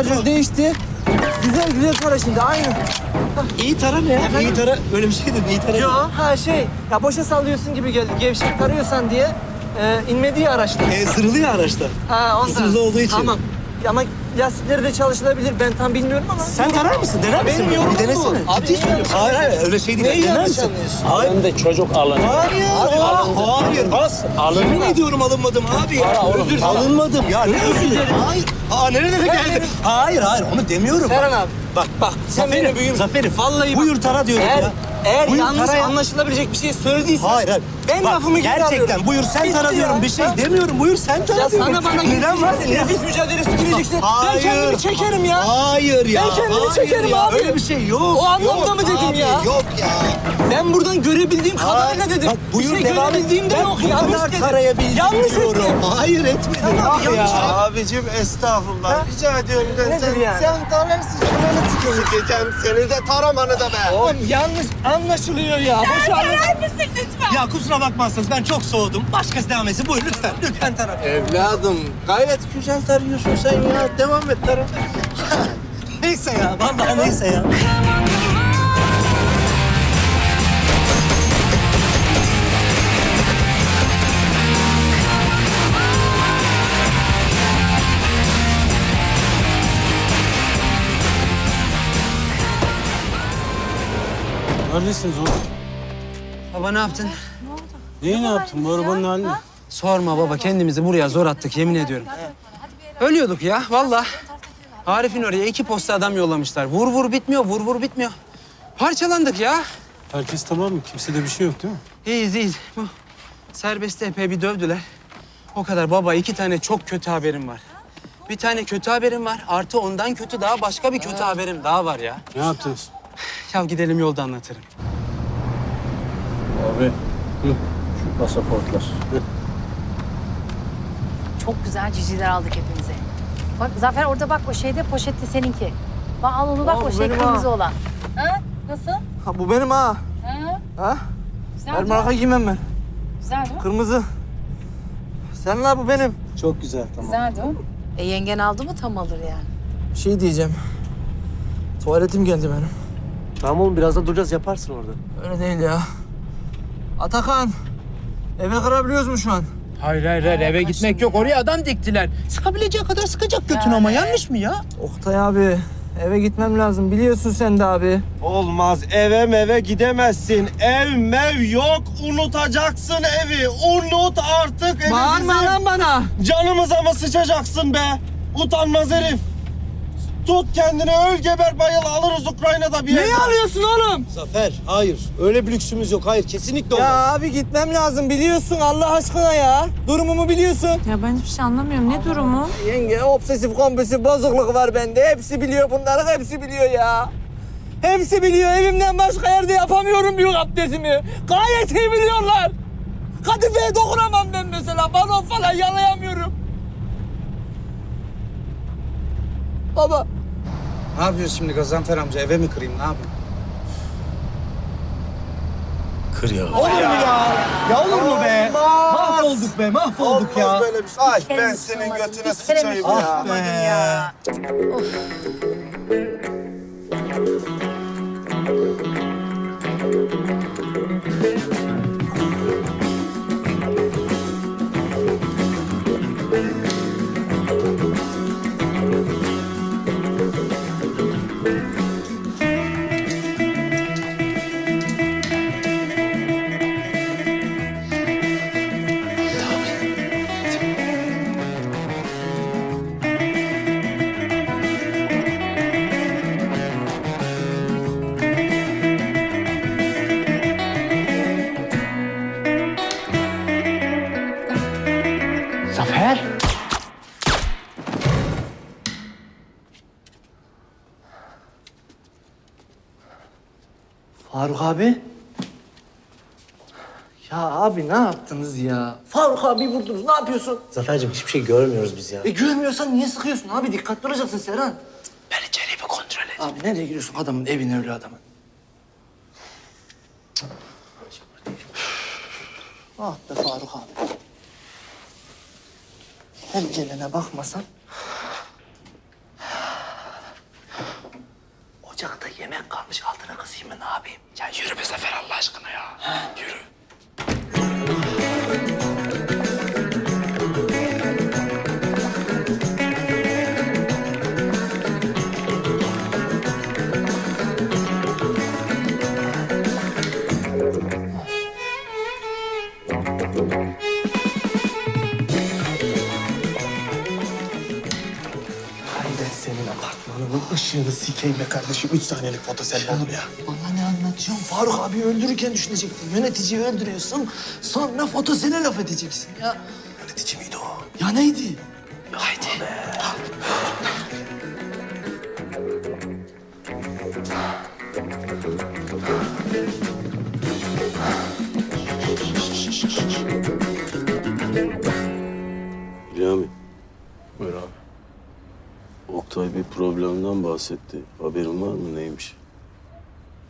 aa, şarjör değişti. Güzel güzel tara şimdi, aynı. İyi tara ne ya? İyi tara öyle bir şey değil. İyi tara. Yo, ha şey, ya boşa sallıyorsun gibi geldi. Gevşek tarıyorsan diye e, inmedi ya araçta. E, zırhlı ya araçta. Ha, ondan. Hızlı olduğu için. Tamam. Ama lastikleri de çalışılabilir. Ben tam bilmiyorum ama. Sen tarar mısın? Dener misin? Benim Bir yorumum bu. denesene. Abi, Ciddi söylüyorum. Hayır hayır öyle şey değil. Neyi Dener yanlış misin? anlıyorsun? Hayır. Ben de çocuk alın. Hayır, hayır, hayır. As, yemin ediyorum alınmadım abi ya. Para oğlum, Özür para. alınmadım. Ya ne özür dilerim? Hayır. Aa nerelere geldi? Hayır, hayır onu demiyorum. Serhan abi. Bak, bak. Sen Zafer'im, benim büyüğüm. Zafer'im. Vallahi bak. Buyur tara diyorum Eğer, ya. Eğer Buyur yanlış tara ya. anlaşılabilecek bir şey söylediysen... Hayır, hayır. Ben Bak, lafımı geri Gerçekten alıyorum. buyur sen Bitti tara ya. diyorum. Bir şey Ha? demiyorum. Buyur sen tara Ya diyorum. sana bana Neden var? nefis mücadelesi gireceksin. Hayır. Ben kendimi çekerim ya. Hayır ya. Ben kendimi hayır çekerim ya. abi. Öyle bir şey yok. O anlamda Yok mı dedim abi, ya? Yok ya. Ben buradan görebildiğim kadarıyla dedim. Bak buyur bir şey devam et. görebildiğim de Ben yok. bu Yanlış kadar dedim. tarayabildim Yanlış diyorum. ettim. Hayır etmedim. Tamam, Ah ya. Abicim estağfurullah. Rica ediyorum. Nedir sen, yani? sen tararsın. Şunu sikeceğim. Seni de taramanı da be. Oğlum yanlış anlaşılıyor ya. Boş anlaş- misin lütfen? Ya kusura bakmazsanız ben çok soğudum. Başkası devam etsin. Buyur lütfen. Lütfen tara. Evladım gayet güzel tarıyorsun sen ya. Devam et tara. Neyse ya. Vallahi neyse ya. Neredesiniz oğlum? Baba ne yaptın? Neyi ne yaptın bu arabanın halini? Sorma baba kendimizi buraya zor attık yemin ediyorum. Ölüyorduk ya vallahi. Arif'in oraya iki posta adam yollamışlar. Vur vur bitmiyor, vur vur bitmiyor. Parçalandık ya. Herkes tamam mı? Kimsede bir şey yok değil mi? İyiyiz iyiyiz. Bu serbestte epey bir dövdüler. O kadar baba iki tane çok kötü haberim var. Bir tane kötü haberim var. Artı ondan kötü daha başka bir kötü haberim daha var ya. Ne yaptınız? Ya gidelim yolda anlatırım. Abi. Şu pasaportlar. Çok güzel ciciler aldık hepimize. Bak Zafer orada bak o şeyde poşette seninki. Bak al onu bak Aa, o bu şey benim kırmızı ha. olan. Ha? Nasıl? Ha, bu benim ha. Ha? Ha? Güzel Her değil mi? marka giymem ben. Güzel değil mi? Kırmızı. Sen la bu benim. Çok güzel tamam. Güzel değil mi? E yengen aldı mı tam alır yani. Bir şey diyeceğim. Tuvaletim geldi benim. Tamam oğlum biraz da duracağız yaparsın orada. Öyle değil ya. Atakan. Eve kırabiliyoruz mu şu an? Hayır hayır hayır eve gitmek yok. Oraya adam diktiler. Sıkabileceği kadar sıkacak götün ama yanlış mı ya? Oktay abi. Eve gitmem lazım. Biliyorsun sen de abi. Olmaz eve meve gidemezsin. Ev mev yok. Unutacaksın evi. Unut artık evi Bağırma bizim. lan bana. Canımıza mı sıçacaksın be? Utanmaz herif. Tut kendini öl geber bayıl alırız Ukrayna'da bir Neyi yerden. alıyorsun oğlum? Zafer hayır. Öyle bir lüksümüz yok. Hayır kesinlikle olmaz. Ya abi gitmem lazım. Biliyorsun Allah aşkına ya. Durumumu biliyorsun. Ya ben hiçbir şey anlamıyorum. Ne durumu? Yenge obsesif kompulsif bozukluk var bende. Hepsi biliyor bunların hepsi biliyor ya. Hepsi biliyor. Evimden başka yerde yapamıyorum büyük abdestimi. Gayet iyi biliyorlar. Kadifeye dokunamam ben mesela. Balon falan yalayamıyorum. Baba. Ne yapıyoruz şimdi Gazanfer amca? Eve mi kırayım ne yapayım? Kır ya. Olur mu ya? Ya olur mu be? Mahvolduk be mahvolduk ya. Olmaz böyle bir şey. Ay ben kere senin götüne bir kere sıçayım mi ya. ısınmadın ya? Faruk abi. Ya abi ne yaptınız ya? Faruk abi vurdunuz. Ne yapıyorsun? Zafer'cim hiçbir şey görmüyoruz biz ya. E görmüyorsan niye sıkıyorsun abi? Dikkatli olacaksın Serhan. Ben içeriği bir kontrol et. Abi nereye giriyorsun? Adamın evine öyle adamın. Ah be Faruk abi. Her gelene bakmasan. Ocakta yemek kalmış altına kısayım mı ne yapayım? Ya yürü be Zafer Allah aşkına ya. Yürü. Sikeyim be kardeşim. Üç saniyelik fotosel olur ya. Bana ne anlatıyorsun? Faruk abi öldürürken düşünecektin. Yöneticiyi öldürüyorsun. Sonra fotosene laf edeceksin ya. Yönetici miydi o? Ya neydi? Haydi. İlhami. Oktay bir problemden bahsetti. Haberin var mı neymiş?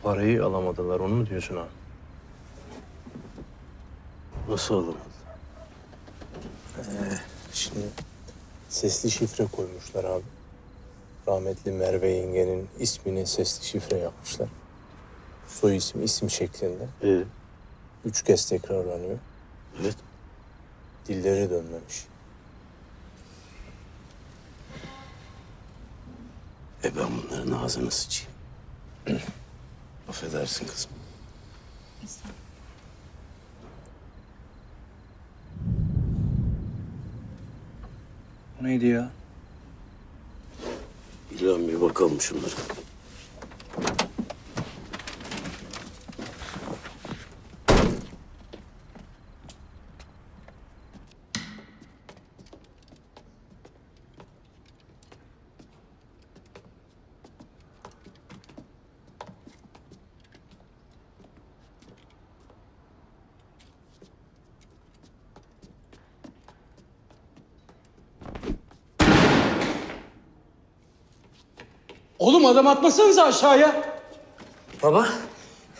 Parayı alamadılar onu mu diyorsun abi? Nasıl alamadı? Şimdi sesli şifre koymuşlar abi. Rahmetli Merve yengenin ismini sesli şifre yapmışlar. Soy isim isim şeklinde. Ee, Üç kez tekrarlanıyor. evet. Dilleri dönmemiş. E ben bunların ağzını sıçayım. Affedersin kızım. Bu neydi ya? İlham bir bakalım şunlara. Oğlum adam atmasanıza aşağıya. Baba,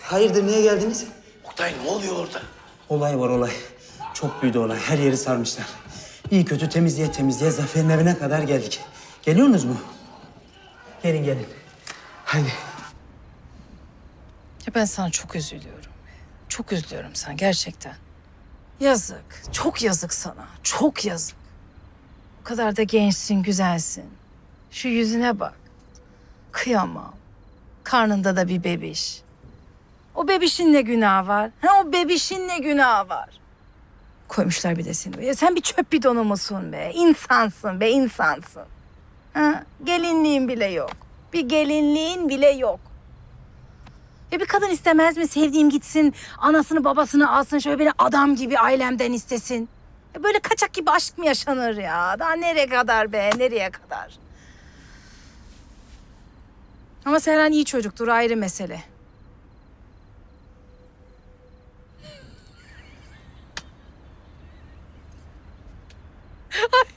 hayırdır niye geldiniz? Oktay ne oluyor orada? Olay var olay. Çok büyüdü olay. Her yeri sarmışlar. İyi kötü temizliğe temizliğe Zafer'in evine kadar geldik. Geliyorsunuz mu? Gelin gelin. Haydi. Ya ben sana çok üzülüyorum. Çok üzülüyorum sana gerçekten. Yazık. Çok yazık sana. Çok yazık. O kadar da gençsin, güzelsin. Şu yüzüne bak. Kıyamam. Karnında da bir bebiş. O bebişin ne günahı var? Ha, o bebişin ne günahı var? Koymuşlar bir de seni. Ya sen bir çöp bidonu musun be? İnsansın be, insansın. Ha, gelinliğin bile yok. Bir gelinliğin bile yok. Ya bir kadın istemez mi sevdiğim gitsin, anasını babasını alsın, şöyle beni adam gibi ailemden istesin. Ya böyle kaçak gibi aşk mı yaşanır ya? Daha nereye kadar be, nereye kadar? Ama Seren iyi çocuktur, ayrı mesele. Ay,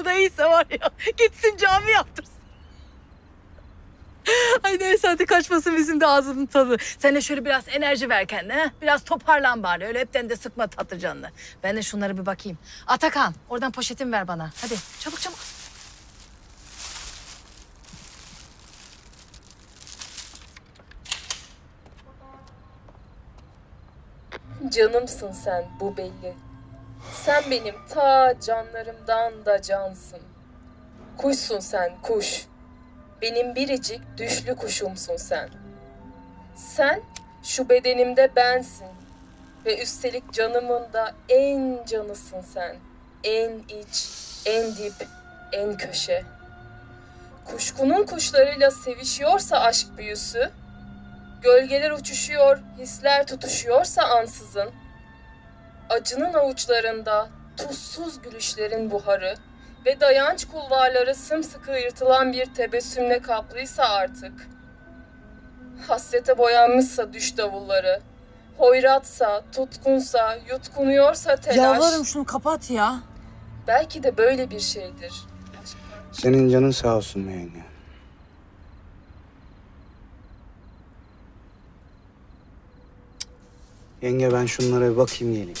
o da iyiyse var ya, gitsin cami yaptırsın. Ay neyse hadi kaçmasın bizim de ağzının tadı. Sen de şöyle biraz enerji ver kendine. ha? Biraz toparlan bari. Öyle hepten de sıkma tatlı canını. Ben de şunları bir bakayım. Atakan oradan poşetimi ver bana. Hadi çabuk çabuk. Canımsın sen bu belli. Sen benim ta canlarımdan da cansın. Kuşsun sen kuş. Benim biricik düşlü kuşumsun sen. Sen şu bedenimde bensin. Ve üstelik canımın da en canısın sen. En iç, en dip, en köşe. Kuşkunun kuşlarıyla sevişiyorsa aşk büyüsü, Gölgeler uçuşuyor, hisler tutuşuyorsa ansızın. Acının avuçlarında tuzsuz gülüşlerin buharı ve dayanç kulvarları sımsıkı yırtılan bir tebessümle kaplıysa artık. Hasrete boyanmışsa düş davulları, hoyratsa, tutkunsa, yutkunuyorsa telaş. Yalvarırım şunu kapat ya. Belki de böyle bir şeydir. Senin canın sağ olsun yenge. Yenge ben şunlara bir bakayım geleyim.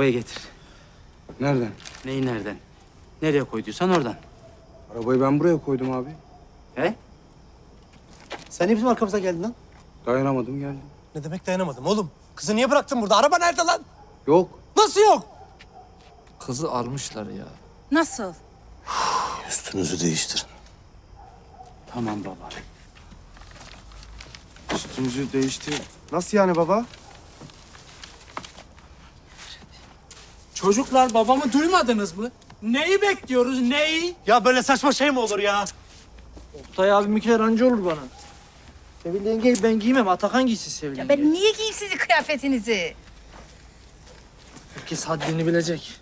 Arabayı getir. Nereden? Neyi nereden? Nereye koyduysan oradan. Arabayı ben buraya koydum abi. He? Sen niye bizim arkamıza geldin lan? Dayanamadım geldim. Ne demek dayanamadım oğlum? Kızı niye bıraktın burada? Araba nerede lan? Yok. Nasıl yok? Kızı almışlar ya. Nasıl? Üstünüzü değiştirin. Tamam baba. Üstümüzü değişti. Nasıl yani baba? Çocuklar babamı duymadınız mı? Neyi bekliyoruz neyi? Ya böyle saçma şey mi olur ya? Oktay abiminkiler anca olur bana. Sevil yengeyi ben giymem. Atakan giysin Sevil Ya ben niye giyeyim sizin kıyafetinizi? Herkes haddini bilecek.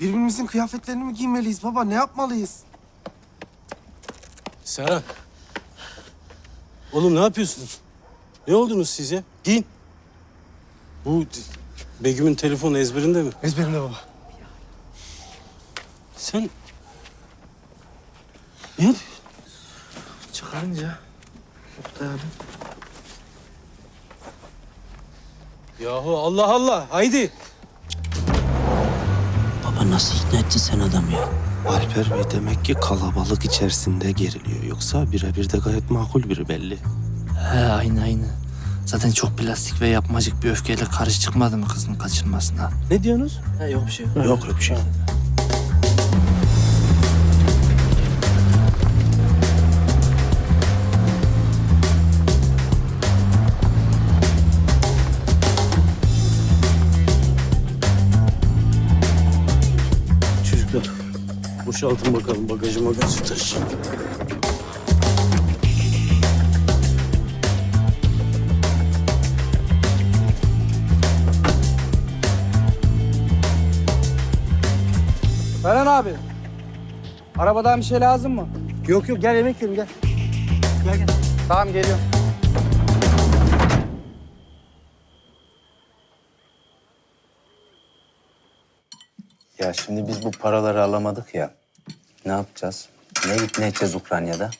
Birbirimizin kıyafetlerini mi giymeliyiz baba? Ne yapmalıyız? Serhan. Oğlum ne yapıyorsunuz? Ne oldunuz siz ya? Giyin. Bu Begüm'ün telefonu ezberinde mi? Ezberimde baba. Sen... Ne yapıyorsun? Çıkarınca. Oktay abi. Yahu Allah Allah. Haydi. Baba nasıl ikna ettin sen adamı ya? Alper Bey demek ki kalabalık içerisinde geriliyor. Yoksa birebir de gayet makul biri belli. He aynı aynı. Zaten çok plastik ve yapmacık bir öfkeyle karşı çıkmadı mı kızın kaçırmasına? Ne diyorsunuz? He yok bir şey. Yok öyle bir şey. Çocuklar boşaltın bakalım bagajıma gözü taşıyın. Ferhan abi. Arabadan bir şey lazım mı? Yok yok gel yemek yiyelim gel. Tamam geliyorum. Ya şimdi biz bu paraları alamadık ya. Ne yapacağız? Ne ikna edeceğiz Ukrayna'da?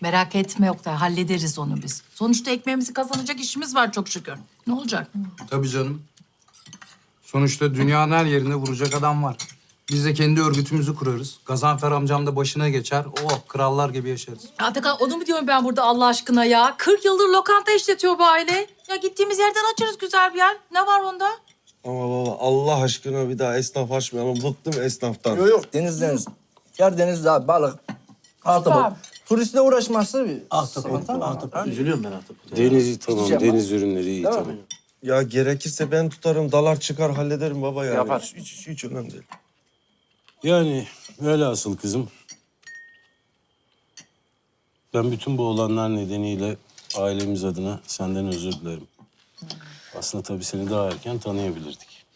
Merak etme Oktay, hallederiz onu biz. Sonuçta ekmeğimizi kazanacak işimiz var çok şükür. Ne olacak? Tabii canım. Sonuçta dünyanın her yerinde vuracak adam var. Biz de kendi örgütümüzü kurarız. Gazanfer amcam da başına geçer. Oh krallar gibi yaşarız. Atakan onu mu diyorum ben burada Allah aşkına ya? 40 yıldır lokanta işletiyor bu aile. Ya gittiğimiz yerden açarız güzel bir yer. Ne var onda? Ama baba Allah aşkına bir daha esnaf açmayalım. Bıktım esnaftan. Yok yok deniz deniz. Yer deniz abi balık. Ahtapot. Turistle uğraşmazsa bir... Ahtapot. Ahtapot. Üzülüyorum ben ahtapot. Denizi tamam. Hiçbir şey deniz ürünleri iyi tamam. Ya gerekirse ben tutarım, dalar çıkar hallederim baba yani. Yapar. Hiç, hiç, hiç önemli değil. Yani velhasıl kızım. Ben bütün bu olanlar nedeniyle ailemiz adına senden özür dilerim. Aslında tabii seni daha erken tanıyabilirdik.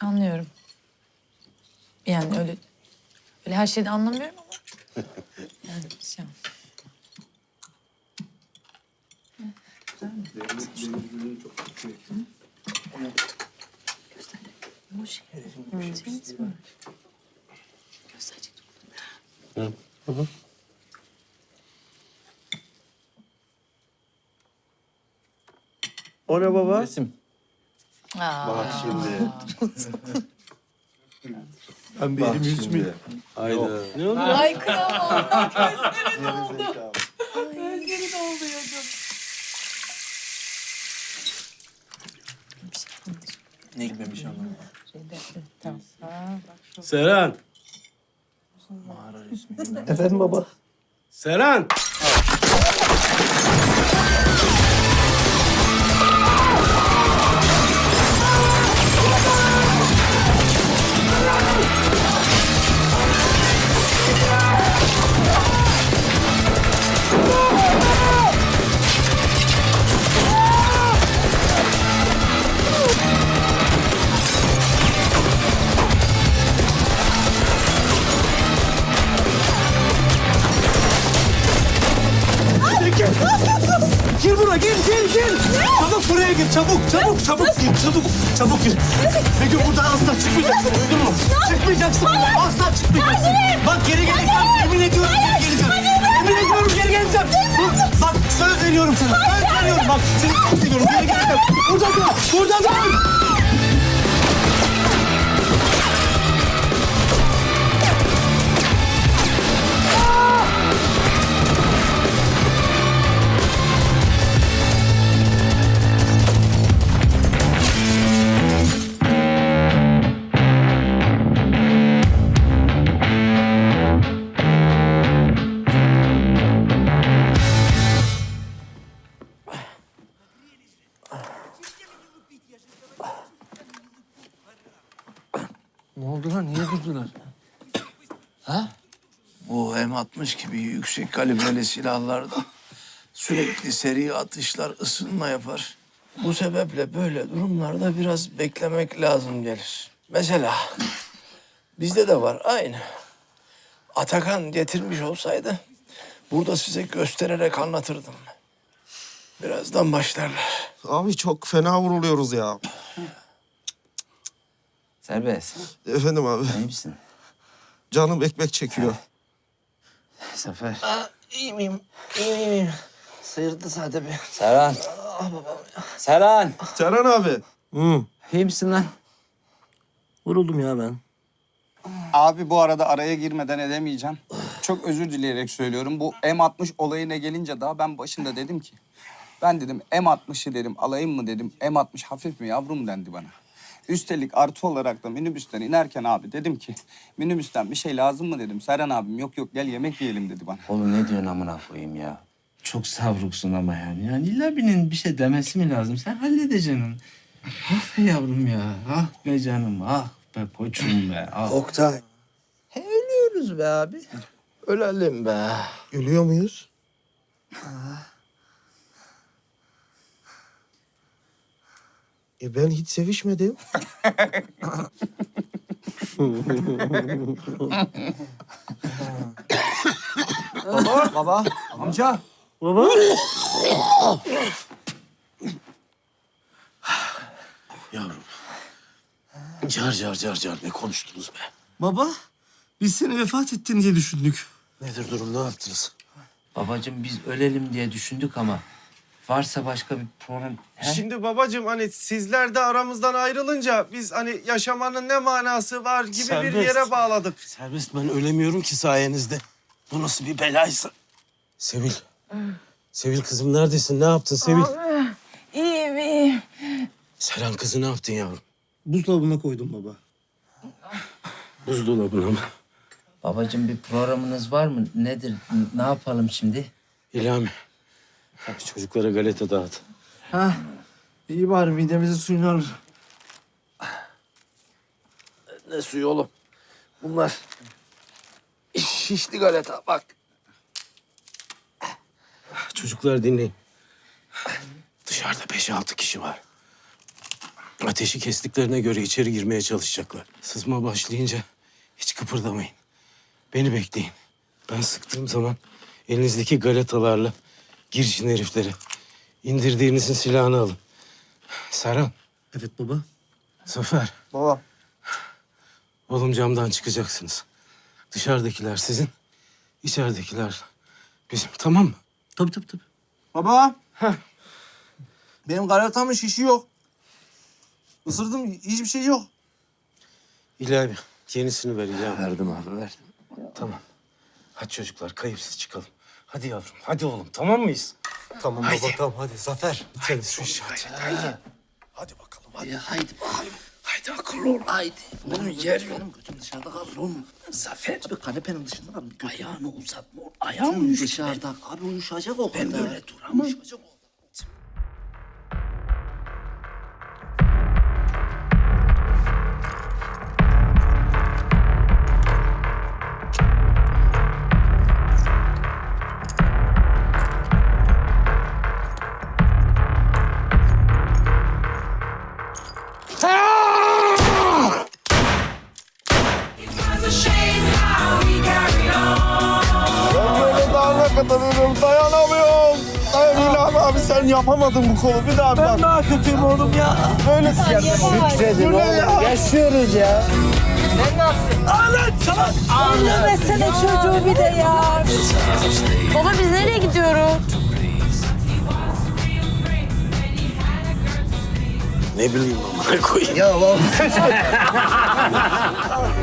Anlıyorum. Yani öyle öyle her şeyden anlamıyorum ama. Yani şey. O ne baba? Resim. Aa. şimdi. Ben bir elimi yüzümü. Hayda. Ne oldu? Ay kıyamam. Gözlerin oldu. Gözlerin oldu yazım. Ne gibi bir şey anlamadım. Tamam. Serhan. Efendim baba. Serhan. Çabuk çabuk gir. Begüm buradan asla çıkmayacaksın duydun mu? Çıkmayacaksın buradan asla çıkmayacaksın. Bak geri geleceğim emin ediyorum geri geleceğim. Emin ediyorum geri geleceğim. veriyorum sana. Söz veriyorum. Bak seni çok seviyorum. Geri gel. Burada dur. Burada dur. 60 gibi yüksek kalibreli silahlardan sürekli seri atışlar ısınma yapar. Bu sebeple böyle durumlarda biraz beklemek lazım gelir. Mesela bizde de var aynı. Atakan getirmiş olsaydı burada size göstererek anlatırdım. Birazdan başlarlar. Abi çok fena vuruluyoruz ya. Serbest. Efendim abi. İyi misin? Canım ekmek çekiyor. Zafer. İyi miyim? İyi miyim? Sıyırdı sadece bir. Serhan. Serhan. Serhan abi. Hı. İyi misin lan? Vuruldum ya ben. Abi bu arada araya girmeden edemeyeceğim. Çok özür dileyerek söylüyorum. Bu M60 olayına gelince daha ben başında dedim ki... Ben dedim M60'ı dedim alayım mı dedim. M60 hafif mi yavrum dendi bana. Üstelik artı olarak da minibüsten inerken abi dedim ki... Minibüsten bir şey lazım mı dedim. Serhan abim yok yok gel yemek yiyelim dedi bana. Oğlum ne diyorsun amına koyayım ya? Çok savruksun ama yani. Yani illa birinin bir şey demesi mi lazım? Sen halledeceksin onu. Ah be yavrum ya. Ah be canım. Ah be koçum be. Ah. Oktay. He, ölüyoruz be abi. Ölelim be. Ölüyor muyuz? E ben hiç sevişmedim. Baba, amca. Baba. Car car car car ne konuştunuz be? Baba biz seni vefat ettin diye düşündük. Nedir durum ne yaptınız? Babacığım biz ölelim diye düşündük ama varsa başka bir problem. He? Şimdi babacığım hani sizler de aramızdan ayrılınca biz hani yaşamanın ne manası var gibi bir Serbest. yere bağladık. Serbest ben ölemiyorum ki sayenizde. Bu nasıl bir belaysa? Sevil. Sevil kızım neredesin? Ne yaptın Sevil? İyiyim iyiyim. Seren kızı ne yaptın yavrum? Buzdolabına koydum baba. Buzdolabına mı? Babacığım bir programınız var mı? Nedir? N- Ne yapalım şimdi? İlhami. Çocuklara galeta dağıt. Ha? İyi bari midemizi suyunu alır. Ne suyu oğlum? Bunlar şişli galeta bak. Çocuklar dinleyin. Dışarıda beş altı kişi var. Ateşi kestiklerine göre içeri girmeye çalışacaklar. Sızma başlayınca hiç kıpırdamayın. Beni bekleyin. Ben sıktığım zaman elinizdeki galetalarla girişin herifleri. İndirdiğinizin silahını alın. Serhan, Evet baba. Zafer. Baba. Oğlum camdan çıkacaksınız. Dışarıdakiler sizin, içeridekiler bizim. Tamam mı? Tabii tabii tabii. Baba. Benim galatamın şişi yok. Isırdım hiçbir şey yok. İlahi yenisini ver İlahi. Verdim abi verdim. Tamam. Hadi çocuklar kayıpsız çıkalım. Hadi yavrum, hadi oğlum. Tamam mıyız? Tamam baba tamam hadi Zafer. Hadi şu işi hadi. Hadi bakalım hadi. Ya haydi bakalım. Haydi akıllı ol. Haydi. Oğlum yer yok. Götüm dışarıda kalır oğlum. Zafer. Abi kanepenin dışında kalır. Ayağını uzatma. Ayağım uyuştu. Dışarıda. Abi uyuşacak o kadar. Ben böyle duramam. Uyuşacak o dayanamıyorum, dayanamıyorum. Dayanamıyorum abi sen yapamadın bu kolu bir daha Ben bak. daha kötüyüm oğlum ya. Böyle sikerler. Şükredin Bu ne ya? oğlum. Yaşıyoruz ya. Ağlan salak. Demesene çocuğu bir de ya. Baba biz nereye gidiyoruz? Ne bileyim amına koyayım. Ya oğlum.